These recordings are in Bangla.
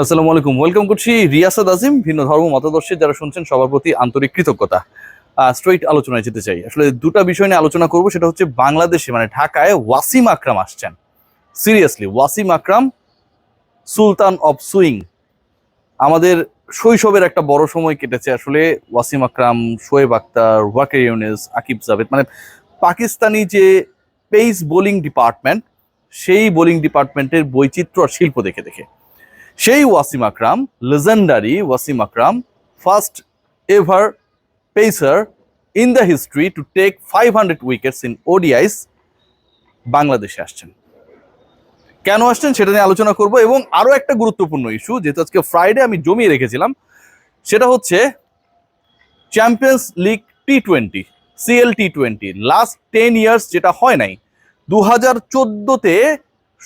আসসালামু আলাইকুম। ওয়েলকাম করছি রিয়াসাদ আজিম, ভিন্ন ধর্ম মতাদর্শের যারা শুনছেন সবার প্রতি আন্তরিক কৃতজ্ঞতা। স্ট্রেইট আলোচনায় যেতে চাই। আসলে দুটো বিষয় নিয়ে আলোচনা করব, সেটা হচ্ছে বাংলাদেশে মানে ঢাকায় ওয়াসিম আকরাম আসছেন। Seriously Wasim Akram, sultan of swing. আমাদের শৈশবের একটা বড় সময় কেটেছে আসলে ওয়াসিম আকরাম, শোয়েব আক্তার ওয়াকের ইউনিস, আকিব জাভেদ। মানে পাকিস্তানি যে পেস বোলিং ডিপার্টমেন্ট সেই বোলিং ডিপার্টমেন্টের বৈচিত্র্য আর শিল্প দেখে দেখে। সেই Wasim Akram legendary Wasim Akram first ever pacer in the history to take five hundred wickets in ODIs বাংলাদেশে আসছেন। কেন আসছেন সেটা নিয়ে আলোচনা করব এবং আরও একটা গুরুত্বপূর্ণ ইস্যু যেহেতু আজকে ফ্রাইডে আমি জমিয়ে রেখেছিলাম, সেটা হচ্ছে champions league T twenty CL T twenty last ten years যেটা হয় নাই দু হাজার চোদ্দোতে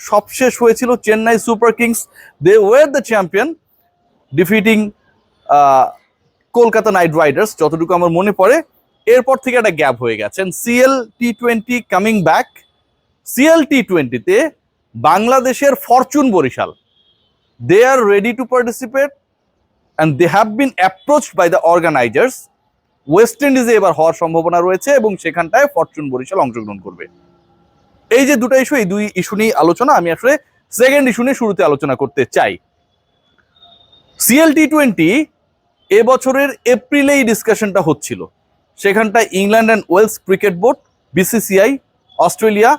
সবশেষ হয়েছিল Chennai super kings. They were the champion defeating Kolkata knight riders, যতটুকু আমার মনে পড়ে। এরপর থেকে একটা গ্যাপ হয়ে গেছেন CL T twenty coming back CL T টোয়েন্টিতে বাংলাদেশের fortune Barishal. They are ready to participate and they have been approached by the organizers west ইন্ডিজে এবার হওয়ার সম্ভাবনা রয়েছে এবং সেখানটায় ফরচুন বরিশাল অংশগ্রহণ করবে। এই যে দুটো ইস্যু এই দুই ইস্যু নিয়ে আলোচনা, আমি আসলে সেকেন্ড ইস্যু নিয়ে শুরুতে আলোচনা করতে চাই। সিএলটি টোয়েন্টি এবছরের এপ্রিলেই ডিসকাশনটা হচ্ছিল। সেখানটায় England and Wales cricket board BCCI Australia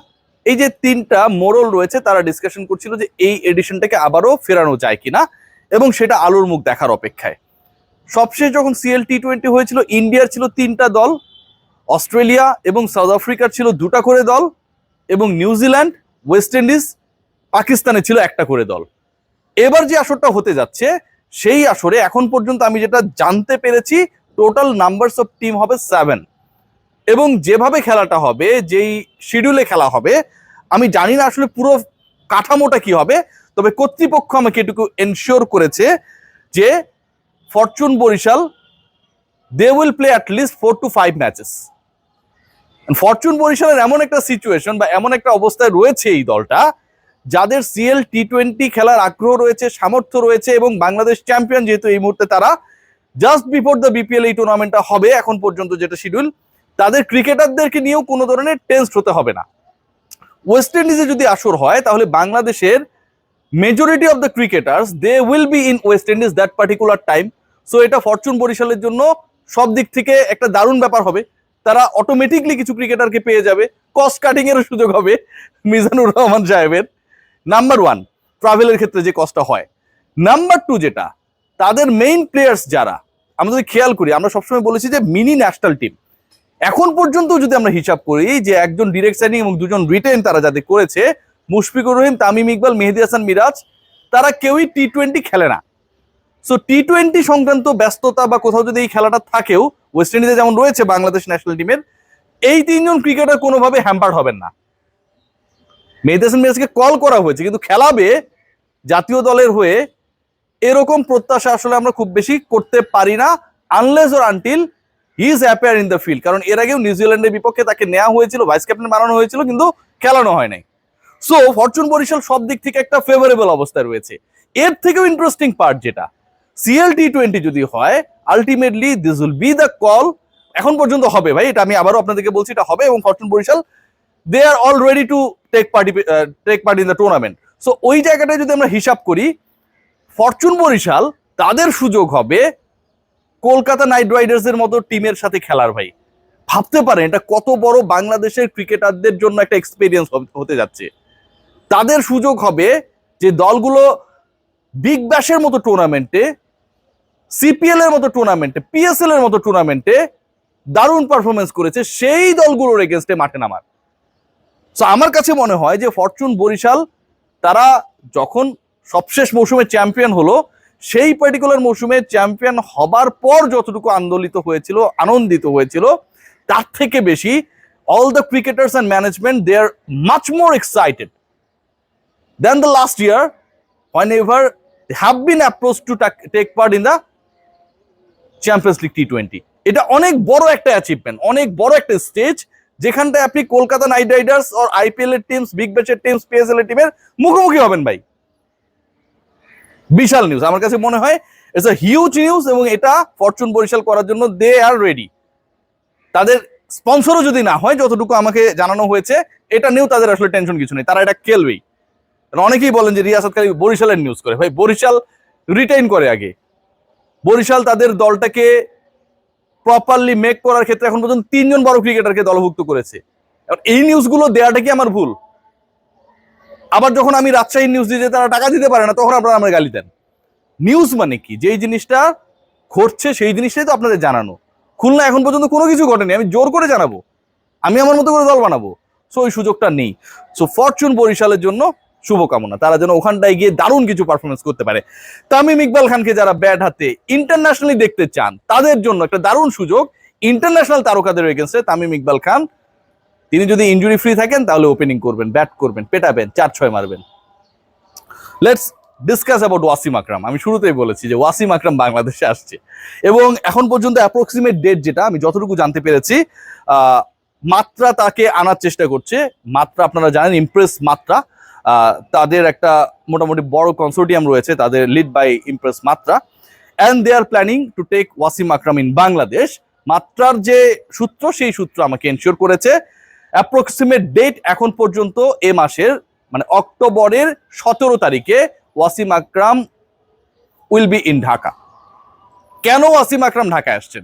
এই যে তিনটা মোরল রয়েছে, তারা ডিসকাশন করছিল যে এই এডিশনটাকে আবারও ফেরানো যায় কিনা এবং সেটা আলোর মুখ দেখার অপেক্ষায়। সবশেষ যখন সিএল টি টোয়েন্টি হয়েছিল ইন্ডিয়ার ছিল তিনটা দল অস্ট্রেলিয়া এবং সাউথ আফ্রিকার ছিল দুটা করে দল এবং নিউজিল্যান্ড ওয়েস্ট ইন্ডিজ, পাকিস্তানে ছিল একটা করে দল। এবার যে আসরটা হতে যাচ্ছে, সেই আসরে এখন পর্যন্ত আমি যেটা জানতে পেরেছি টোটাল নাম্বারস অফ টিম হবে সেভেন এবং যেভাবে খেলাটা হবে, যেই শিডিউলে খেলা হবে, আমি জানি না আসলে পুরো কাঠামোটা কি হবে, তবে কর্তৃপক্ষ আমাকে এটুকু এনশিওর করেছে যে fortune Barishal they will play at least four to five matches fortune বরিশালের এমন একটা সিচুয়েশন বা এমন একটা অবস্থায় রয়েছে এই দলটা, যাদের সিএল টি টোয়েন্টি খেলার আগ্রহ রয়েছে, সামর্থ্য রয়েছে এবং বাংলাদেশ চ্যাম্পিয়ন যেহেতু এই মুহূর্তে তারা জাস্ট বিফোর দ্য বিপিএল এই টুর্নামেন্টটা হবে, এখন পর্যন্ত যেটা শিডিউল তাদের ক্রিকেটারদেরকে নিয়েও কোনো ধরনের টেন্সড হতে হবে না। ওয়েস্ট ইন্ডিজে যদি আসর হয়, তাহলে বাংলাদেশের majority of the cricketers they will be in West Indies that particular time so এটা ফরচুন বরিশালের জন্য সব দিক থেকে একটা দারুণ ব্যাপার হবে। তারা অটোমেটিকলি কিছু ক্রিকেটারকে পেয়ে যাবে। কস্ট কাটিং এরও সুযোগ হবে মিজানুর রহমান সাহেবের। নাম্বার ওয়ান ট্রাভেলের ক্ষেত্রে যে কষ্টটা হয়। নাম্বার টু যেটা, তাদের মেইন প্লেয়ার্স যারা, আমরা যদি খেয়াল করি, আমরা সবসময় বলেছি যে মিনি ন্যাশনাল টিম এখন পর্যন্ত যদি আমরা হিসাব করি যে একজন ডিরেক্ট সাইনিং এবং দুজন রিটেন তারা যাদের করেছে, মুশফিকুর রহিম, তামিম ইকবাল, মেহেদি হাসান মিরাজ, তারা কেউই টি টোয়েন্টি খেলে না। সো টি টোয়েন্টি সংক্রান্ত ব্যস্ততা বা কোথাও যদি এই খেলাটা থাকেও ওয়েস্ট ইন্ডিজে যেমন রয়েছে বাংলাদেশ ন্যাশনাল টিমের এই তিনজন ক্রিকেটার কোনোভাবে হ্যাম্পার হবেন না। মেহেদি হাসান মিরাজকে কল করা হয়েছে, কিন্তু খেলাবে জাতীয় দলের হয়ে এরকম প্রত্যাশা আসলে আমরা খুব বেশি করতে পারি না unless or until he is appear in the field কারণ এর আগেও নিউজিল্যান্ডের বিপক্ষে তাকে নেওয়া হয়েছিল ভাইস ক্যাপ্টেন বানানো হয়েছিল, কিন্তু খেলানো হয় নাই। সো ফরচুন বরিশাল সব দিক থেকে একটা ফেভারেবল অবস্থায় রয়েছে। এর থেকেও ইন্টারেস্টিং পার্ট যেটা। সিএল টি টোয়েন্টি যদি হয় ultimately this will be the call এখন পর্যন্ত হবে ভাই, এটা আমি আবারও আপনাদেরকে বলছি, এটা হবে এবং fortune Barishal they are all ready to take party take party in the tournament so ওই জায়গাটায় যদি আমরা হিসাব করি ফরচুন বরিশাল, তাদের সুযোগ হবে কলকাতা নাইট রাইডার্সের মতো টিমের সাথে খেলার ভাই। ভাবতে পারেন, এটা কত বড় বাংলাদেশের ক্রিকেটারদের জন্য একটা এক্সপিরিয়েন্স হতে যাচ্ছে। তাদের সুযোগ হবে যে দলগুলো বিগ ব্যাশের মতো টুর্নামেন্টে সিপিএল এর মতো টুর্নামেন্টে পিএসএল এর মতো টুর্নামেন্টে দারুণ পারফরমেন্স করেছে সেই দলগুলোর এগেনস্টে মাঠে নামার। সো আমার কাছে মনে হয় যে ফরচুন বরিশাল, তারা যখন সবশেষ মৌসুমে চ্যাম্পিয়ন হলো, সেই পার্টিকুলার মৌসুমে চ্যাম্পিয়ন হবার পর যতটুকু আন্দোলিত হয়েছিল, আনন্দিত হয়েছিল, তার থেকে বেশি all the cricketers and management they are much more excited than the last year when ever have been approach to take part in the champions league T twenty এটা অনেক বড় একটা অ্যাচিভমেন্ট অনেক বড় একটা স্টেজ যেখানটায় আপনি কলকাতা নাইট রাইডার্স আর আইপিএল এর টিমস বিগ ব্যাচের টিমস পিএসএল এর টিমের মুখোমুখি হবেন ভাই। বিশাল নিউজ আমার কাছে মনে হয় ইটস আ হিউজ নিউজ এবং এটা ফরচুন বরিশাল করার জন্য দে আর রেডি তাদের স্পন্সরও যদি না হয়, যতটুকু আমাকে জানানো হয়েছে, এটা নিয়েও তাদের আসলে টেনশন কিছু নেই। তারা এটা খেলবেই। অনেকেই বলেন যে রিয়াসাত খালি বরিশালের নিউজ করে। ভাই, বরিশাল রিটেইন করে আগে। বরিশাল তাদের দলটাকে প্রপারলি মেক করার ক্ষেত্রে এখন পর্যন্ত তিনজন বড় ক্রিকেটারকে দলভুক্ত করেছে। এই নিউজগুলো দেওয়াটা কি আমার ভুল? আবার যখন আমি রাজশাহীর নিউজ দিয়ে তারা টাকা দিতে পারে না, তখন আপনারা আমার গালি দেন। নিউজ মানে কি? যেই জিনিসটা ঘটছে, সেই জিনিসটাই তো আপনাদের জানানো। খুলনা এখন পর্যন্ত কোনো কিছু ঘটেনি। আমি জোর করে জানাব। আমি আমার মতো করে দল বানাবো। সো ওই সুযোগটা নেই। সো ফরচুন বরিশালের জন্য শুভকামনা। তারা যেন ওখানটায় গিয়ে দারুণ কিছু পারফরমেন্স করতে পারে। তামিম ইকবাল খানকে যারা ব্যাট হাতে ইন্টারন্যাশনালি দেখতে চান, তাদের জন্য একটা দারুণ সুযোগ ইন্টারন্যাশনাল তারকাদের এগেনস্টে তামিম ইকবাল খান। তিনি যদি ইনজুরি ফ্রি থাকেন, তাহলে ওপেনিং করবেন ব্যাট করবেন, পেটাবেন, চার ছয় মারবেন। Let's discuss about Wasim Akram. আমি শুরুতেই বলেছি যে ওয়াসিম আকরাম বাংলাদেশে আসছে। এবং এখন পর্যন্ত অ্যাপ্রক্সিমেট ডেট যেটা, আমি যতটুকু জানতে পেরেছি মাত্রা তাকে আনার চেষ্টা করছে। মাত্রা আপনারা জানেন ইমপ্রেস মাত্রা। তাদের একটা মোটামুটি বড় কনসোর্টিয়াম রয়েছে, তাদের lead by impress Matra and they are planning to take Wasim Akram in Bangladesh মাত্রার যে সূত্র, সেই সূত্র আমাকে এনশিওর করেছে অ্যাপ্রক্সিমেট ডেট এখন পর্যন্ত এ মাসের মানে অক্টোবরের সতেরো তারিখে Wasim Akram will be in Dhaka. কেন ওয়াসিম আকরাম ঢাকায় আসছেন?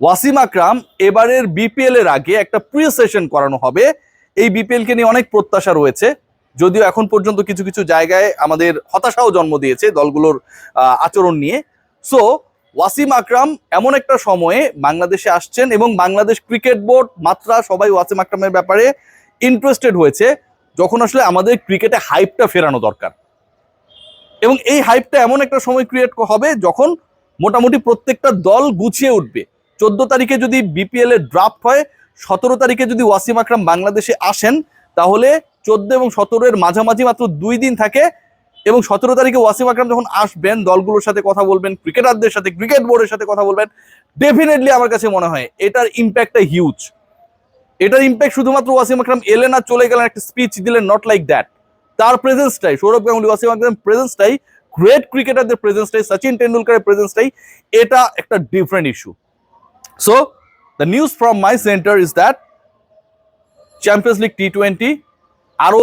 ওয়াসিম আকরাম এবারের বিপিএল এর আগে একটা প্রি সেশন করানো হবে। এই বিপিএল কে নিয়ে অনেক প্রত্যাশা রয়েছে। যদিও এখন পর্যন্ত কিছু কিছু জায়গায় আমাদের হতাশাও জন্ম দিয়েছে দলগুলোর আচরণ নিয়ে। সো ওয়াসিম আকরাম এমন একটা সময়ে বাংলাদেশে আসছেন এবং বাংলাদেশ ক্রিকেট বোর্ড মাত্রা সবাই ওয়াসিম আকরামের ব্যাপারে ইন্টারেস্টেড হয়েছে, যখন আসলে আমাদের ক্রিকেটে হাইপটা ফেরানো দরকার। এবং এই হাইপটা এমন একটা সময় ক্রিয়েট হবে যখন মোটামুটি প্রত্যেকটা দল গুছিয়ে উঠবে। চোদ্দ তারিখে যদি বিপিএল এর ড্রাফট হয়, সতেরো তারিখে যদি ওয়াসিম আকরাম বাংলাদেশে আসেন, তাহলে চোদ্দ এবং সতেরো এর মাঝামাঝি মাত্র দুই দিন থাকে এবং সতেরো তারিখে ওয়াসিম আকরাম যখন আসবেন, দলগুলোর সাথে কথা বলবেন, ক্রিকেটারদের সাথে, ক্রিকেট বোর্ডের সাথে কথা বলবেন ডেফিনেটলি আমার কাছে মনে হয় এটার ইম্প্যাক্টটা হিউজ এটার ইম্প্যাক্ট শুধুমাত্র ওয়াসিম আকরাম এলেন আর চলে গেলেন একটা স্পিচ দিলেন নট লাইক দ্যাট তার প্রেজেন্সটাই সৌরভ গাঙ্গুলি, ওয়াসিম আকরাম প্রেজেন্সটাই গ্রেট ক্রিকেটারদের প্রেজেন্সটাই সচিন টেন্ডুলকারের প্রেজেন্সটাই এটা একটা different issue so the news from my centre is that champions league T twenty আরও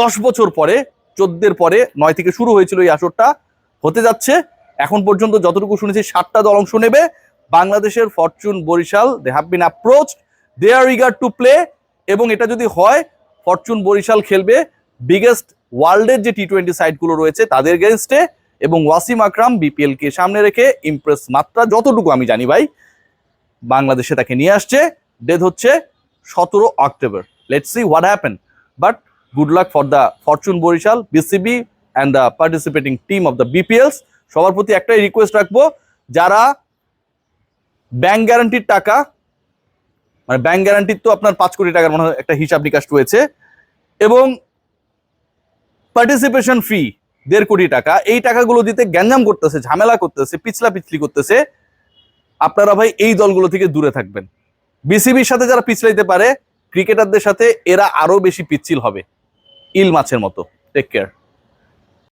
দশ বছর পরে, চোদ্দের পরে, নয় থেকে শুরু হয়েছিল এই আসরটা, হতে যাচ্ছে। এখন পর্যন্ত যতটুকু শুনেছি, সাতটা দল অংশ নেবে। বাংলাদেশের fortune Barishal they have been approach they are eager to play এবং এটা যদি হয়, ফরচুন বরিশাল খেলবে বিগেস্ট ওয়ার্ল্ডের যে টি টোয়েন্টি সাইটগুলো রয়েছে, তাদের গেনস্টে এবং ওয়াসিম আকরাম বিপিএল কে সামনে রেখে ইমপ্রেস মাত্রা যতটুকু আমি জানি ভাই, বাংলাদেশে তাকে নিয়ে আসছে। ডেট হচ্ছে সতেরো October let's what happen but good luck for the fortune Barishal BCB and the participating team of the BPLs সবার প্রতি একটাই রিকোয়েস্ট রাখব, যারা ব্যাংক গ্যারান্টির টাকা মানে ব্যাংক গ্যারান্টির তো আপনার পাঁচ কোটি টাকার মনে হয় একটা হিসাব নিকাশ রয়েছে, এবং পার্টিসিপেশন ফি দেড় কোটি টাকা, এই টাকাগুলো দিতে গ্যাঞ্জাম করতেছে, ঝামেলা করতেছে, পিছলা পিছলি করতেছে। আপনারা ভাই এই দলগুলো থেকে দূরে থাকবেন। বিসিবির সাথে যারা পিছলাইতে পারে ক্রিকেটারদের সাথে এরা আরও বেশি পিচ্ছিল হবে। ইল মাছের মতো। Take care